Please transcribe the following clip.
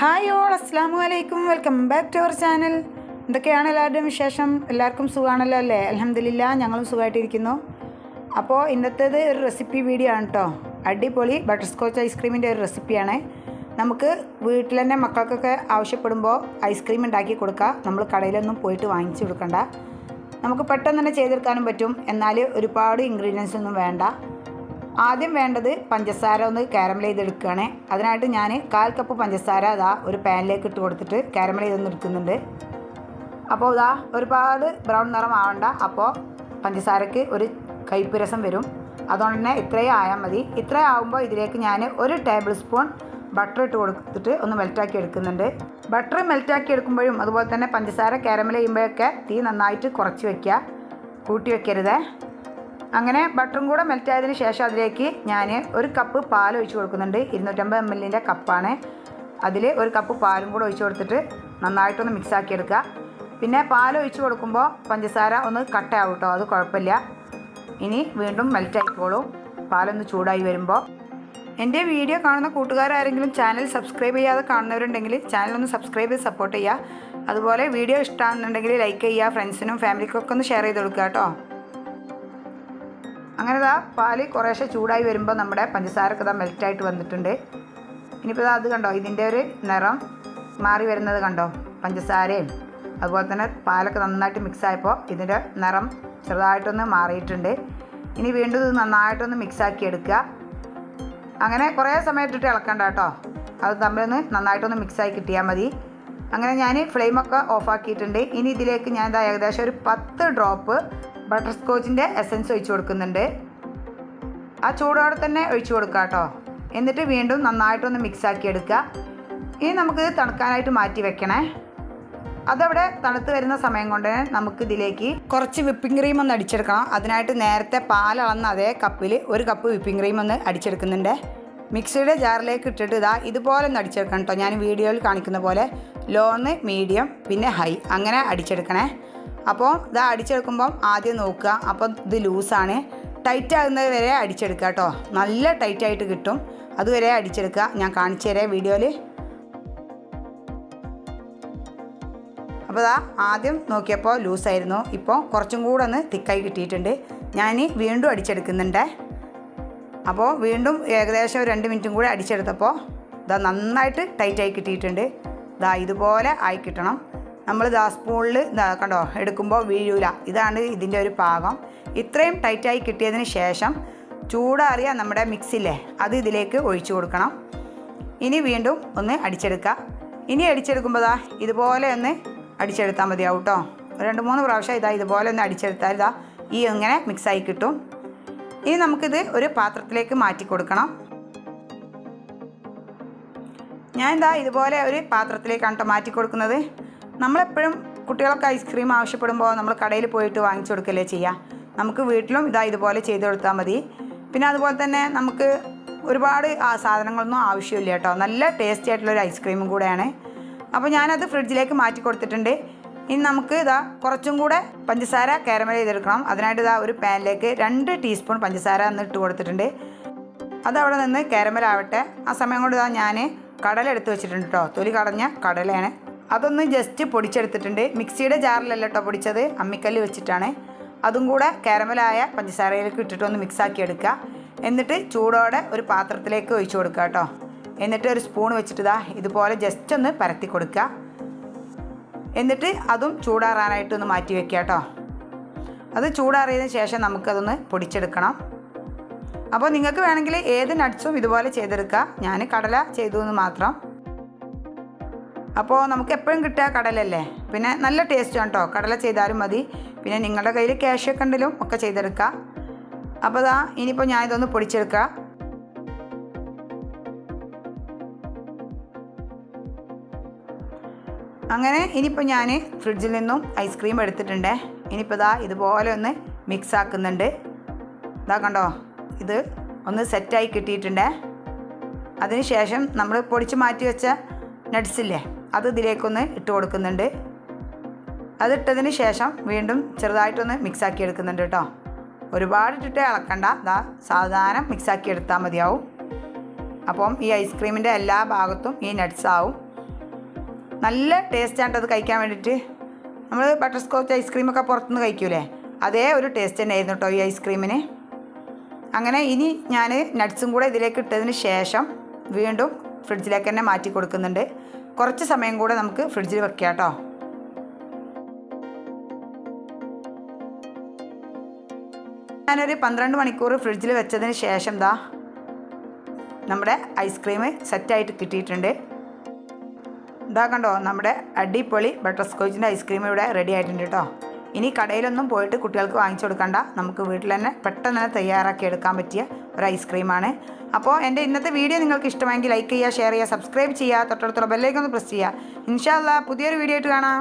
Hi all അസ്സാം വലൈക്കും welcome back to our channel എന്തൊക്കെയാണ് എല്ലാവരുടെയും വിശേഷം? എല്ലാവർക്കും സുഖമാണല്ലോ അല്ലേ? അലഹമില്ല ഞങ്ങളും സുഖമായിട്ടിരിക്കുന്നു. അപ്പോൾ ഇന്നത്തേത് ഒരു റെസിപ്പി വീഡിയോ ആണ് കേട്ടോ അടിപൊളി ബട്ടർ സ്കോച്ച് ഐസ്ക്രീമിന്റെ ഒരു റെസിപ്പിയാണ് നമുക്ക് വീട്ടിൽ തന്നെ മക്കൾക്കൊക്കെ ആവശ്യപ്പെടുമ്പോൾ ഐസ്ക്രീം ഉണ്ടാക്കി കൊടുക്കുക നമ്മൾ കടയിലൊന്നും പോയിട്ട് വാങ്ങിച്ചു കൊടുക്കണ്ട. നമുക്ക് പെട്ടെന്ന് തന്നെ ചെയ്തെടുക്കാനും പറ്റും. എന്നാൽ ഒരുപാട് ഇൻഗ്രീഡിയൻസ് ഒന്നും വേണ്ട. ആദ്യം വേണ്ടത് പഞ്ചസാര ഒന്ന് കാരമൽ ചെയ്തെടുക്കുകയാണ് അതിനായിട്ട് ഞാൻ കാൽ കപ്പ് പഞ്ചസാര അതാ ഒരു പാനിലേക്ക് ഇട്ട് കൊടുത്തിട്ട് കാരമൽ ചെയ്തൊന്ന് എടുക്കുന്നുണ്ട്. അപ്പോൾ ഇതാ ഒരുപാട് ബ്രൗൺ നിറം ആവണ്ട. അപ്പോൾ പഞ്ചസാരയ്ക്ക് ഒരു കയ്പ്പ് രസം വരും. അതുകൊണ്ട് തന്നെ ഇത്രയും ആയാൽ മതി. ഇത്രയും ആകുമ്പോൾ ഇതിലേക്ക് ഞാൻ ഒരു ടേബിൾ സ്പൂൺ ബട്ടർ ഇട്ട് കൊടുത്തിട്ട് ഒന്ന് മെൽറ്റാക്കി എടുക്കുന്നുണ്ട്. ബട്ടർ മെൽറ്റാക്കി എടുക്കുമ്പോഴും അതുപോലെ തന്നെ പഞ്ചസാര കാരമൽ ചെയ്യുമ്പോഴൊക്കെ തീ നന്നായിട്ട് കുറച്ച് വയ്ക്കുക കൂട്ടി വെക്കരുതേ. അങ്ങനെ ബട്ടറും കൂടെ മെൽറ്റ് ആയതിനു ശേഷം അതിലേക്ക് ഞാൻ ഒരു കപ്പ് പാൽ ഒഴിച്ച് കൊടുക്കുന്നുണ്ട്. ഇരുന്നൂറ്റമ്പത് എം എല്ലിന്റെ കപ്പാണ് അതിൽ ഒരു കപ്പ് പാലും കൂടെ ഒഴിച്ച് കൊടുത്തിട്ട് നന്നായിട്ടൊന്ന് മിക്സ് ആക്കി എടുക്കുക. പിന്നെ പാൽ ഒഴിച്ച് കൊടുക്കുമ്പോൾ പഞ്ചസാര ഒന്ന് കട്ടയാവും കേട്ടോ അത് കുഴപ്പമില്ല. ഇനി വീണ്ടും മെൽറ്റ് ആയിക്കോളും. പാലൊന്ന് ചൂടായി വരുമ്പോൾ എന്റെ വീഡിയോ കാണുന്ന കൂട്ടുകാരാരെങ്കിലും ചാനൽ സബ്സ്ക്രൈബ് ചെയ്യാതെ കാണുന്നവരുണ്ടെങ്കിൽ ചാനൽ ഒന്ന് സബ്സ്ക്രൈബ് ചെയ്ത് സപ്പോർട്ട് ചെയ്യുക. അതുപോലെ വീഡിയോ ഇഷ്ടമാണെന്നുണ്ടെങ്കിൽ ലൈക്ക് ചെയ്യുക. ഫ്രണ്ട്സിനും ഫാമിലിക്കൊക്കെ ഒന്ന് ഷെയർ ചെയ്ത് കൊടുക്കുക കേട്ടോ അങ്ങനെ ഇതാ പാൽ കുറേശ്ശെ ചൂടായി വരുമ്പോൾ നമ്മുടെ പഞ്ചസാരക്ക് ഇതാ മെൽറ്റായിട്ട് വന്നിട്ടുണ്ട്. ഇനിയിപ്പോൾ ഇതാ അത് കണ്ടോ? ഇതിന്റെ ഒരു നിറം മാറി വരുന്നത് കണ്ടോ? പഞ്ചസാരയും അതുപോലെ തന്നെ പാലൊക്കെ നന്നായിട്ട് മിക്സായപ്പോൾ ഇതിന്റെ നിറം ചെറുതായിട്ടൊന്ന് മാറിയിട്ടുണ്ട്. ഇനി വീണ്ടും ഇത് നന്നായിട്ടൊന്ന് മിക്സാക്കി എടുക്കുക. അങ്ങനെ കുറേ സമയത്തിട്ട് ഇളക്കണ്ട കേട്ടോ. അത് തമ്മിലൊന്ന് നന്നായിട്ടൊന്ന് മിക്സായി കിട്ടിയാൽ മതി. അങ്ങനെ ഞാൻ ഫ്ലെയിമൊക്കെ ഓഫാക്കിയിട്ടുണ്ട് ഇനി ഇതിലേക്ക് ഞാൻ ഏകദേശം ഒരു പത്ത് ഡ്രോപ്പ് ബട്ടർ സ്കോച്ചിന്റെ എസൻസ് ഒഴിച്ച് കൊടുക്കുന്നുണ്ട്. ആ ചൂടോടെ തന്നെ ഒഴിച്ചു കൊടുക്കുക കേട്ടോ എന്നിട്ട് വീണ്ടും നന്നായിട്ടൊന്ന് മിക്സാക്കി എടുക്കുക. ഇനി നമുക്ക് തണുക്കാനായിട്ട് മാറ്റി വെക്കണേ. അതവിടെ തണുത്ത് വരുന്ന സമയം കൊണ്ട് നമുക്ക് ഇതിലേക്ക് കുറച്ച് വിപ്പിംഗ് ക്രീം ഒന്ന് അടിച്ചെടുക്കണം. അതിനായിട്ട് നേരത്തെ പാലളന്ന അതേ കപ്പിൽ ഒരു കപ്പ് വിപ്പിംഗ് ക്രീം ഒന്ന് അടിച്ചെടുക്കുന്നുണ്ട്. മിക്സിയുടെ ജാറിലേക്ക് ഇട്ടിട്ട് ഇതാ ഇതുപോലെ ഒന്ന് അടിച്ചെടുക്കണം കേട്ടോ ഞാൻ വീഡിയോയിൽ കാണിക്കുന്ന പോലെ ലോന്ന് മീഡിയം പിന്നെ ഹൈ അങ്ങനെ അടിച്ചെടുക്കണേ. അപ്പോൾ ഇത് അടിച്ചെടുക്കുമ്പം ആദ്യം നോക്കുക. അപ്പോൾ ഇത് ലൂസാണ്. ടൈറ്റ് ആകുന്നത് വരെ അടിച്ചെടുക്കുക കേട്ടോ. നല്ല ടൈറ്റായിട്ട് കിട്ടും. അതുവരെ അടിച്ചെടുക്കുക. ഞാൻ കാണിച്ചു തരാം വീഡിയോയിൽ അപ്പോൾ ഇതാ ആദ്യം നോക്കിയപ്പോൾ ലൂസായിരുന്നു. ഇപ്പോൾ കുറച്ചും കൂടെ ഒന്ന് തിക്കായി കിട്ടിയിട്ടുണ്ട്. ഞാൻ വീണ്ടും അടിച്ചെടുക്കുന്നുണ്ട്. അപ്പോൾ വീണ്ടും ഏകദേശം രണ്ട് മിനിറ്റും കൂടെ അടിച്ചെടുത്തപ്പോൾ ഇതാ നന്നായിട്ട് ടൈറ്റായി കിട്ടിയിട്ടുണ്ട്. ഇതാ ഇതുപോലെ ആയി കിട്ടണം. നമ്മൾ ദാ സ്പൂണിൽ കണ്ടോ? എടുക്കുമ്പോൾ വീഴൂല. ഇതാണ് ഇതിന്റെ ഒരു പാകം. ഇത്രയും ടൈറ്റായി കിട്ടിയതിന് ശേഷം ചൂടാറിയ നമ്മുടെ മിക്സില്ലേ അത് ഇതിലേക്ക് ഒഴിച്ചു കൊടുക്കണം. ഇനി വീണ്ടും ഒന്ന് അടിച്ചെടുക്കുക. ഇനി അടിച്ചെടുക്കുമ്പോൾ ദാ ഇതുപോലെ ഒന്ന് അടിച്ചെടുത്താൽ മതിയാവും കേട്ടോ രണ്ട് മൂന്ന് പ്രാവശ്യം ഇതാ ഇതുപോലെ ഒന്ന് അടിച്ചെടുത്താൽ ഇതാ ഈ ഇങ്ങനെ മിക്സായി കിട്ടും. ഇനി നമുക്കിത് ഒരു പാത്രത്തിലേക്ക് മാറ്റി കൊടുക്കണം. ഞാൻ ഇതാ ഇതുപോലെ ഒരു പാത്രത്തിലേക്കാണ് കേട്ടോ മാറ്റി കൊടുക്കുന്നത്. നമ്മളെപ്പോഴും കുട്ടികൾക്ക് ഐസ്ക്രീം ആവശ്യപ്പെടുമ്പോൾ നമ്മൾ കടയിൽ പോയിട്ട് വാങ്ങിച്ചു കൊടുക്കല്ലേ ചെയ്യുക നമുക്ക് വീട്ടിലും ഇതാ ഇതുപോലെ ചെയ്ത് കൊടുത്താൽ മതി. പിന്നെ അതുപോലെ തന്നെ നമുക്ക് ഒരുപാട് ആ സാധനങ്ങളൊന്നും ആവശ്യമില്ല കേട്ടോ. നല്ല ടേസ്റ്റി ആയിട്ടുള്ള ഒരു ഐസ്ക്രീമും കൂടെയാണ്. അപ്പോൾ ഞാനത് ഫ്രിഡ്ജിലേക്ക് മാറ്റി കൊടുത്തിട്ടുണ്ട്. ഇനി നമുക്ക് ഇതാ കുറച്ചും കൂടെ പഞ്ചസാര കാരമൽ ചെയ്തെടുക്കണം. അതിനായിട്ട് ഇതാ ഒരു പാനിലേക്ക് രണ്ട് ടീസ്പൂൺ പഞ്ചസാര ഒന്ന് ഇട്ട് കൊടുത്തിട്ടുണ്ട്. അതവിടെ നിന്ന് കാരമൽ ആ സമയം കൊണ്ട് ഇതാ ഞാൻ കടല എടുത്ത് വെച്ചിട്ടുണ്ട് കേട്ടോ. തൊലി കടഞ്ഞ കടലയാണ്. അതൊന്ന് ജസ്റ്റ് പൊടിച്ചെടുത്തിട്ടുണ്ട്. മിക്സിയുടെ ജാറിലല്ല കേട്ടോ പൊടിച്ചത്. അമ്മിക്കല്ല് വെച്ചിട്ടാണ്. അതും കൂടെ കാരമലായ പഞ്ചസാരയിലേക്ക് ഇട്ടിട്ട് ഒന്ന് മിക്സാക്കി എടുക്കുക. എന്നിട്ട് ചൂടോടെ ഒരു പാത്രത്തിലേക്ക് ഒഴിച്ചു കൊടുക്കുക കേട്ടോ എന്നിട്ട് ഒരു സ്പൂൺ വെച്ചിട്ട് ഇതാ ഇതുപോലെ ജസ്റ്റ് ഒന്ന് പരത്തി കൊടുക്കുക. എന്നിട്ട് അതും ചൂടാറാനായിട്ട് ഒന്ന് മാറ്റി വെക്കുക കേട്ടോ അത് ചൂടാറിയതിന് ശേഷം നമുക്കതൊന്ന് പൊടിച്ചെടുക്കണം. അപ്പോൾ നിങ്ങൾക്ക് വേണമെങ്കിൽ ഏത് നട്ട്സും ഇതുപോലെ ചെയ്തെടുക്കുക ഞാൻ കടല ചെയ്തു എന്ന് മാത്രം. അപ്പോൾ നമുക്ക് എപ്പോഴും കിട്ടുക കടലല്ലേ? പിന്നെ നല്ല ടേസ്റ്റാണ് കേട്ടോ കടല ചെയ്താലും മതി. പിന്നെ നിങ്ങളുടെ കയ്യിൽ ക്യാഷ് ഒക്കെ ഉണ്ടെങ്കിലും ഒക്കെ ചെയ്തെടുക്കുക അപ്പോൾ ഇതാ ഇനിയിപ്പോൾ ഞാനിതൊന്ന് പൊടിച്ചെടുക്കുക അങ്ങനെ ഇനിയിപ്പോൾ ഞാൻ ഫ്രിഡ്ജിൽ നിന്നും ഐസ്ക്രീം എടുത്തിട്ടുണ്ട്. ഇനിയിപ്പോൾ ഇതാ ഇതുപോലെ ഒന്ന് മിക്സ് ആക്കുന്നുണ്ട്. ഇതാ കണ്ടോ ഇത് ഒന്ന് സെറ്റായി കിട്ടിയിട്ടുണ്ട്. അതിനുശേഷം നമ്മൾ പൊടിച്ച് മാറ്റി വെച്ച നട്ട്സില്ലേ? അത് ഇതിലേക്കൊന്ന് ഇട്ട് കൊടുക്കുന്നുണ്ട്. അതിട്ടതിന് ശേഷം വീണ്ടും ചെറുതായിട്ടൊന്ന് മിക്സാക്കി എടുക്കുന്നുണ്ട് കേട്ടോ. ഒരുപാട് ഇട്ടിട്ട് ഇളക്കണ്ട ഇതാ സാവധാനം മിക്സാക്കി എടുത്താൽ മതിയാവും. അപ്പം ഈ ഐസ്ക്രീമിന്റെ എല്ലാ ഭാഗത്തും ഈ നട്ട്സ് ആവും. നല്ല ടേസ്റ്റാണ് അത് കഴിക്കാൻ വേണ്ടിയിട്ട്. നമ്മൾ ബട്ടർ സ്കോച്ച് ഐസ്ക്രീമൊക്കെ പുറത്തുനിന്ന് കഴിക്കൂലേ? അതേ ഒരു ടേസ്റ്റ് തന്നെ ആയിരുന്നു കേട്ടോ ഈ ഐസ്ക്രീമിന് അങ്ങനെ ഇനി ഞാൻ നട്ട്സും കൂടെ ഇതിലേക്ക് ഇട്ടതിന് ശേഷം വീണ്ടും ഫ്രിഡ്ജിലേക്ക് തന്നെ മാറ്റി കൊടുക്കുന്നുണ്ട്. കുറച്ച് സമയം കൂടെ നമുക്ക് ഫ്രിഡ്ജിൽ വെക്കാം കേട്ടോ. ഞാനൊരു പന്ത്രണ്ട് മണിക്കൂർ ഫ്രിഡ്ജിൽ വെച്ചതിന് ശേഷം ദാ നമ്മുടെ ഐസ്ക്രീം സെറ്റായിട്ട് കിട്ടിയിട്ടുണ്ട്. ഇതാ കണ്ടോ നമ്മുടെ അടിപൊളി ബട്ടർ സ്കോച്ചിന്റെ ഐസ്ക്രീം ഇവിടെ റെഡി ആയിട്ടുണ്ട് കേട്ടോ. ഇനി കടയിലൊന്നും പോയിട്ട് കുട്ടികൾക്ക് വാങ്ങിച്ചു കൊടുക്കണ്ട. നമുക്ക് വീട്ടിൽ തന്നെ പെട്ടെന്ന് തന്നെ തയ്യാറാക്കി എടുക്കാൻ പറ്റിയ ഒരു ഐസ്ക്രീമാണ് അപ്പോൾ എന്റെ ഇന്നത്തെ വീഡിയോ നിങ്ങൾക്ക് ഇഷ്ടമായെങ്കിൽ ലൈക്ക് ചെയ്യുക ഷെയർ ചെയ്യുക സബ്സ്ക്രൈബ് ചെയ്യുക തൊട്ടടുത്തുള്ള ബെല്ലേക്കൊന്ന് പ്രസ് ചെയ്യുക. ഇൻഷാല്ല പുതിയൊരു വീഡിയോ ആയിട്ട് കാണാം.